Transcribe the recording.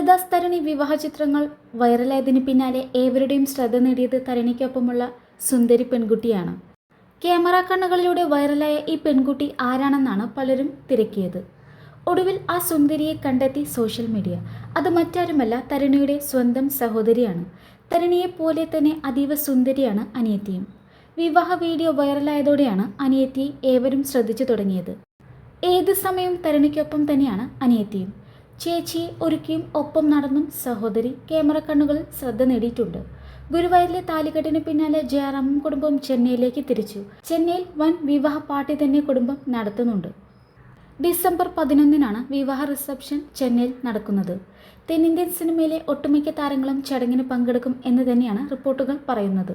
കാളിദാസ് തരണി വിവാഹ ചിത്രങ്ങൾ വൈറലായതിന് പിന്നാലെ ഏവരുടെയും ശ്രദ്ധ നേടിയത് തരണിക്കൊപ്പമുള്ള സുന്ദരി പെൺകുട്ടിയാണ്. ക്യാമറ കണ്ണുകളിലൂടെ വൈറലായ ഈ പെൺകുട്ടി ആരാണെന്നാണ് പലരും തിരക്കിയത്. ഒടുവിൽ ആ സുന്ദരിയെ കണ്ടെത്തി സോഷ്യൽ മീഡിയ. അത് മറ്റാരുമല്ല തരണിയുടെ സ്വന്തം സഹോദരിയാണ്. തരണിയെ പോലെ തന്നെ അതീവ സുന്ദരിയാണ് അനിയത്തിയും. വിവാഹ വീഡിയോ വൈറലായതോടെയാണ് അനിയത്തിയെ ഏവരും ശ്രദ്ധിച്ചു തുടങ്ങിയത്. ഏത് സമയവും തരണിക്കൊപ്പം തന്നെയാണ് അനിയത്തിയും. ചേച്ചിയെ ഒരുക്കിയും ഒപ്പം നടന്നും സഹോദരി ക്യാമറ കണ്ണുകളിൽ ശ്രദ്ധ നേടിയിട്ടുണ്ട്. ഗുരുവായൂരിലെ താലികെട്ടിന് പിന്നാലെ ജയറാമും കുടുംബം ചെന്നൈയിലേക്ക് തിരിച്ചു. ചെന്നൈയിൽ വൻ വിവാഹ പാർട്ടി തന്നെ കുടുംബം നടത്തുന്നുണ്ട്. ഡിസംബർ പതിനൊന്നിനാണ് വിവാഹ റിസപ്ഷൻ ചെന്നൈയിൽ നടക്കുന്നത്. തെന്നിന്ത്യൻ സിനിമയിലെ ഒട്ടുമിക്ക താരങ്ങളും ചടങ്ങിന് പങ്കെടുക്കും എന്ന് തന്നെയാണ് റിപ്പോർട്ടുകൾ പറയുന്നത്.